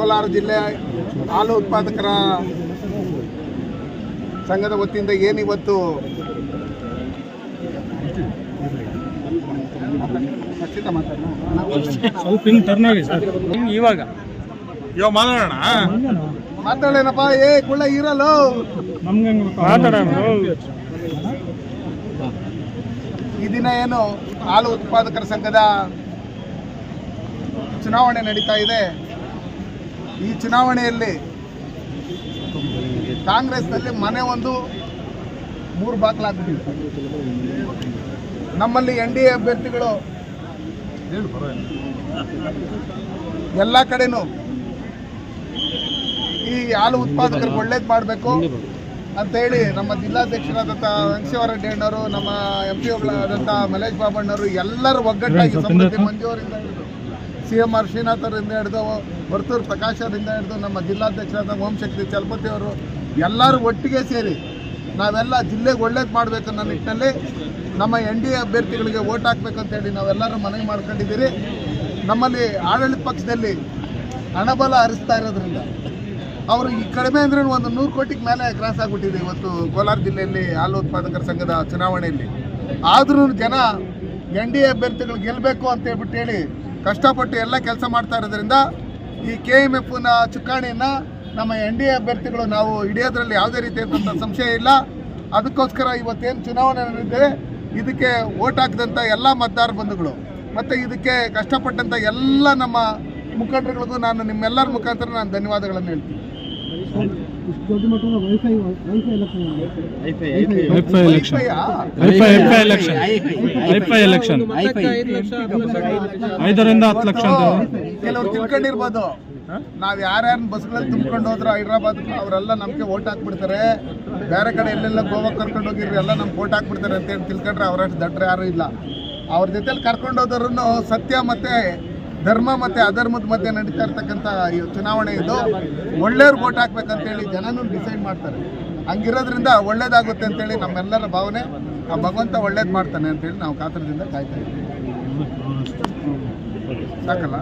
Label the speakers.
Speaker 1: ಕೋಲಾರ ಜಿಲ್ಲೆ ಹಾಲು ಉತ್ಪಾದಕರ ಸಂಘದ ವತಿಯಿಂದ ಏನಿವತ್ತು?
Speaker 2: ಇವಾಗ.
Speaker 3: ಇವಾಗ ಮಾತಾಡೋಣ.
Speaker 1: ಮಾತಾಡೇನಪ್ಪ ಏ ಕುಳ್ಳ
Speaker 2: ಇರಲ್ಲ ಮಾತಾಡೋಣ.
Speaker 1: ಈ ದಿನ ಏನು ಹಾಲು ಉತ್ಪಾದಕರ ಸಂಘದ ಚುನಾವಣೆ ನಡೀತಾ ಇದೆ. ಈ ಚುನಾವಣೆಯಲ್ಲಿ ಕಾಂಗ್ರೆಸ್ನಲ್ಲಿ ಮನೆ ಒಂದು ಮೂರು ಬಾಗಿಲಾಗ್ಬಿಟ್ಟಿತ್ತು ನಮ್ಮಲ್ಲಿ ಎನ್ ಡಿ ಎ ಅಭ್ಯರ್ಥಿಗಳು ಎಲ್ಲ ಕಡೆನೂ ಈ ಹಾಲು ಉತ್ಪಾದಕರಿಗೆ ಒಳ್ಳೇದು ಮಾಡಬೇಕು ಅಂತೇಳಿ ನಮ್ಮ ಜಿಲ್ಲಾಧ್ಯಕ್ಷರಾದಂಥ ವೆಂಕಟೇಶ್ವರ ರೆಡ್ಡಿ ಅಣ್ಣವರು ನಮ್ಮ ಎಂ ಪಿ ಆದಂಥ ಮಲೇಶ್ ಬಾಬಣ್ಣವರು ಎಲ್ಲರೂ ಒಗ್ಗಟ್ಟಾಗಿ ಸಮೃದ್ಧಿ ಮಂಜೂರಿಂದ ಸಿ ಎಂ ಆರ್ ಶ್ರೀನಾಥರಿಂದ ಹಿಡಿದು ವರ್ತೂರು ಪ್ರಕಾಶ್ ಅವರಿಂದ ಹಿಡಿದು ನಮ್ಮ ಜಿಲ್ಲಾಧ್ಯಕ್ಷರಾದ ಓಂಶಕ್ತಿ ಚಲಪತಿ ಅವರು ಎಲ್ಲರೂ ಒಟ್ಟಿಗೆ ಸೇರಿ ನಾವೆಲ್ಲ ಜಿಲ್ಲೆಗೆ ಒಳ್ಳೇದು ಮಾಡಬೇಕು ಅನ್ನೋ ನಿಟ್ಟಿನಲ್ಲಿ ನಮ್ಮ ಎನ್ ಡಿ ಎ ಅಭ್ಯರ್ಥಿಗಳಿಗೆ ಓಟ್ ಹಾಕ್ಬೇಕಂತೇಳಿ ನಾವೆಲ್ಲರೂ ಮನವಿ ಮಾಡ್ಕೊಂಡಿದ್ದೀರಿ. ನಮ್ಮಲ್ಲಿ ಆಡಳಿತ ಪಕ್ಷದಲ್ಲಿ ಹಣಬಲ ಹರಿಸ್ತಾ ಇರೋದ್ರಿಂದ ಅವರು ಈ ಕಡಿಮೆ ಅಂದ್ರೆ ಒಂದು ನೂರು ಕೋಟಿಗೆ ಮೇಲೆ ಕ್ರಾಸ್ ಆಗಿಬಿಟ್ಟಿದೆ ಇವತ್ತು ಕೋಲಾರ ಜಿಲ್ಲೆಯಲ್ಲಿ ಹಾಲು ಉತ್ಪಾದಕರ ಸಂಘದ ಚುನಾವಣೆಯಲ್ಲಿ. ಆದ್ರೂ ಜನ ಎನ್ ಡಿ ಎ ಅಭ್ಯರ್ಥಿಗಳು ಗೆಲ್ಲಬೇಕು ಅಂತ ಹೇಳ್ಬಿಟ್ಟು ಹೇಳಿ ಕಷ್ಟಪಟ್ಟು ಎಲ್ಲ ಕೆಲಸ ಮಾಡ್ತಾ ಇರೋದ್ರಿಂದ ಈ ಕೆ ಎಂ ಎಫ್ನ ಚುಕ್ಕಾಣಿಯನ್ನು ನಮ್ಮ ಎನ್ ಡಿ ಎ ಅಭ್ಯರ್ಥಿಗಳು ನಾವು ಹಿಡಿಯೋದ್ರಲ್ಲಿ ಯಾವುದೇ ರೀತಿಯಾದಂಥ ಸಂಶಯ ಇಲ್ಲ. ಅದಕ್ಕೋಸ್ಕರ ಇವತ್ತೇನು ಚುನಾವಣೆ ನಡೆದಿದೆ, ಇದಕ್ಕೆ ಓಟ್ ಹಾಕಿದಂಥ ಎಲ್ಲ ಮತದಾರ ಬಂಧುಗಳು ಮತ್ತು ಇದಕ್ಕೆ ಕಷ್ಟಪಟ್ಟಂಥ ಎಲ್ಲ ನಮ್ಮ ಮುಖಂಡರುಗಳಿಗೂ ನಾನು ನಿಮ್ಮೆಲ್ಲರ ಮುಖಾಂತರ ನಾನು ಧನ್ಯವಾದಗಳನ್ನು ಹೇಳ್ತೀನಿ.
Speaker 2: ಐಫೈ ಎಲೆಕ್ಷನ್
Speaker 1: ವೈಫೈಯಾ?
Speaker 2: ಐಫೈ ಐಫೈ ಎಲೆಕ್ಷನ್ ಐಫೈ ಎಲೆಕ್ಷನ್ ಐದರಿಂದ ಹತ್ತು ಲಕ್ಷ ಅಂತ
Speaker 1: ಕೆಲವ್ರು ತಿಳ್ಕೊಂಡಿರ್ಬೋದು ನಾವ್ ಯಾರ್ಯಾರು ಬಸ್ಗಳಲ್ಲಿ ತುಂಬ್ಕೊಂಡು ಹೋದ್ರು ಹೈದ್ರಾಬಾದ್ ಅವರೆಲ್ಲ ನಮ್ಗೆ ಓಟ್ ಹಾಕ್ಬಿಡ್ತಾರೆ ಬೇರೆ ಕಡೆ ಎಲ್ಲೆಲ್ಲ ಗೋವಾ ಕರ್ಕೊಂಡು ಹೋಗಿರ್ರಿ ಎಲ್ಲ ನಮ್ಗೆ ಓಟ್ ಹಾಕ್ಬಿಡ್ತಾರೆ ಅಂತ ಹೇಳಿ ತಿಳ್ಕೊಂಡ್ರೆ ಅವರಷ್ಟು ದಡ್ರ ಯಾರು ಇಲ್ಲ ಅವ್ರ ಜೊತೆಲಿ ಕರ್ಕೊಂಡು ಹೋದವ್ರು ಸತ್ಯ ಮತ್ತೆ ಧರ್ಮ ಮತ್ತೆ ಅಧರ್ಮದ ಮಧ್ಯೆ ನಡೀತಾ ಇರ್ತಕ್ಕಂಥ ಚುನಾವಣೆ ಇದು, ಒಳ್ಳೆಯವ್ರು ಓಟ್ ಹಾಕ್ಬೇಕಂತೇಳಿ ಜನನೂ ಡಿಸೈಡ್ ಮಾಡ್ತಾರೆ. ಹಂಗಿರೋದ್ರಿಂದ ಒಳ್ಳೇದಾಗುತ್ತೆ ಅಂತೇಳಿ ನಮ್ಮೆಲ್ಲರ ಭಾವನೆ, ಆ ಭಗವಂತ ಒಳ್ಳೇದು ಮಾಡ್ತಾನೆ ಅಂತೇಳಿ ನಾವು ಕಾತರದಿಂದ ಕಾಯ್ತಾ ಇದ್ದೀವಿ. ಸಾಕಲ್ಲ?